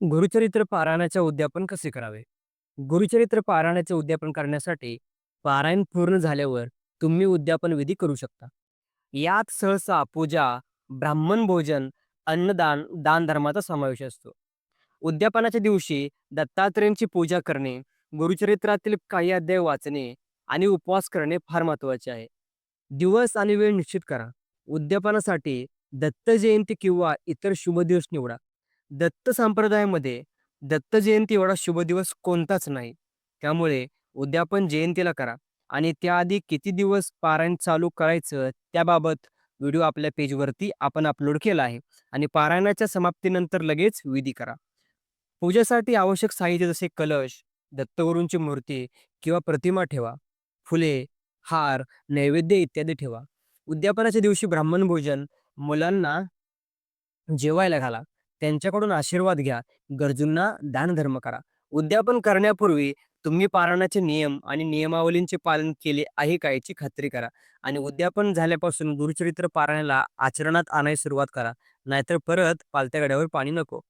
गुरुचरित्र पारायणाचे उद्यापन कसे करावे? गुरुचरित्र पारायणाचे उद्यापन करण्यासाठी पारायण पूर्ण झाल्यावर तुम्ही उद्यापन विधी करू शकता. यात सहसा पूजा, ब्राह्मण भोजन, अन्नदान, दानधर्माचा समावेश असतो. उद्यापनाच्या दिवशी दत्तात्रेयांची पूजा करणे, गुरुचरित्रातील काही अध्याय वाचणे आणि उपवास करणे फार महत्त्वाचे आहे. दिवस आणि वेळ निश्चित करा. उद्यापनासाठी दत्त जयंती किंवा इतर शुभ दिवस निवडा. दत्त संप्रदायामध्ये दत्त जयंती एवढा शुभ दिवस कोणताच नाही. त्यामुळे उद्यापन जयंतीला करा आणि त्याआधी किती दिवस पारायण चालू करायचं त्याबाबत व्हिडिओ आपल्या पेजवरती आपण अपलोड केला आहे आणि पारायणाच्या समाप्तीनंतर लगेच विधी करा. पूजेसाठी आवश्यक साहित्य जसे कलश, दत्तगुरूंची मूर्ती किंवा प्रतिमा ठेवा. फुले, हार, नैवेद्य इत्यादी ठेवा. उद्यापनाच्या दिवशी ब्राह्मण भोजन, मुलांना जेवायला घाला. त्यांच्याकडून आशीर्वाद घ्या. गरजूंना दानधर्म करा. उद्यापन करण्यापूर्वी तुम्ही पारायणाचे नियम आणि नियमावलींचे पालन केले आहे का याची खात्री करा आणि उद्यापन झाल्यापासून गुरुचरित्र पारायणाला आचरणात आणायला सुरुवात करा. नाहीतर परत पालत्या गड्यावर पाणी नको.